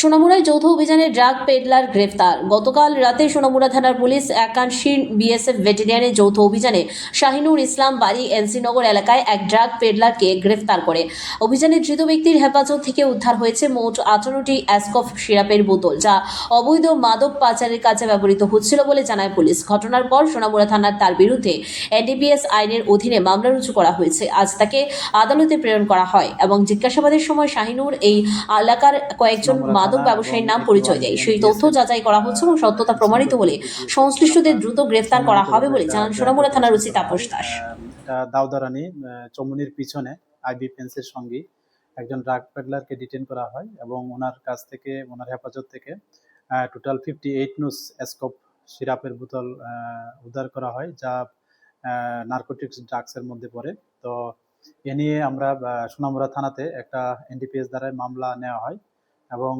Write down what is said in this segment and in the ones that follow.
সোনামুড়ায় যৌথ অভিযানে drug pedlar গ্রেফতার। গতকাল রাতে সোনামুড়া থানার পুলিশ একাংশী বিএসএফ ভেটেরিয়ানের যৌথ অভিযানে শাহিনুর ইসলাম বাড়ি এনসিনগর এলাকায় এক ড্রাগ পেডলারকে গ্রেফতার করে। অভিযানে ধৃত ব্যক্তির হেফাজত থেকে উদ্ধার হয়েছে মোট আঠারোটি অ্যাসকফ সিরাপের বোতল যা অবৈধ মাদক পাচারের কাজে ব্যবহৃত হচ্ছিল বলে জানায় পুলিশ। ঘটনার পর সোনামুড়া থানার তার বিরুদ্ধে এনডিপিএস আইনের অধীনে মামলা রুজু করা হয়েছে। আজ তাকে আদালতে প্রেরণ করা হয় এবং জিজ্ঞাসাবাদের সময় শাহিনুর এই এলাকার কয়েকজন মাদক ব্যবসায়ীর নাম পরিচয় দেয়। সেই তথ্য যাচাই করা হচ্ছে এবং সত্যতা প্রমাণিত হলে সংশ্লিষ্টদের দ্রুত গ্রেফতার করা হবে বলে জানান সোনামুড়া থানার ওসি তাপস দাস। দাউদারানি চমুনির পিছনে আইবি সঙ্গে একজন ড্রাগ পেডলারকে ডিটেন করা হয় এবং ওনার কাছ থেকে ওনার হেফাজত থেকে টোটাল ফিফটি এইট নুস স্কোপ সিরাপের বোতল উদ্ধার করা হয় যা নার্কোটিক্স ড্রাগসের মধ্যে পড়ে। তো এ নিয়ে আমরা আহ, সোনামুড়া থানাতে একটা এনডিপিএস দ্বারাই মামলা নেওয়া হয়। এবং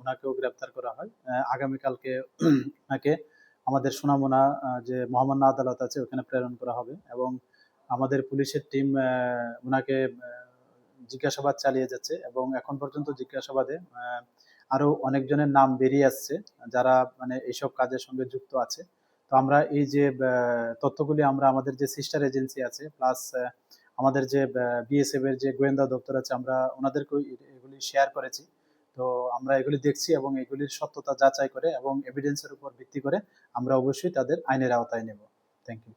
ওনাকেও গ্রেপ্তার করা হয়। আগামীকালকে ওনাকে আমাদের সোনামুনা যে মহামান্য আদালত আছে, ওখানে প্রেরণ করা হবে এবং আমাদের পুলিশের টিম ওনাকে জিজ্ঞাসাবাদ চালিয়ে যাচ্ছে এবং এখন পর্যন্ত জিজ্ঞাসাবাদে আরও অনেকজনের নাম বেরিয়ে আসছে যারা মানে এইসব কাজের সঙ্গে যুক্ত আছে। তো আমরা এই যে তথ্যগুলি আমরা আমাদের যে সিস্টার এজেন্সি আছে প্লাস আমাদের যে বিএসএফ এর যে গোয়েন্দা দপ্তর আছে, আমরা ওনাদেরকেও এগুলি শেয়ার করেছি। তো আমরা এগুলি দেখছি এবং এগুলির সত্যতা যাচাই করে এবং এভিডেন্সের উপর ভিত্তি করে আমরা অবশ্যই তাদের আইনের আওতায় নেব। Thank you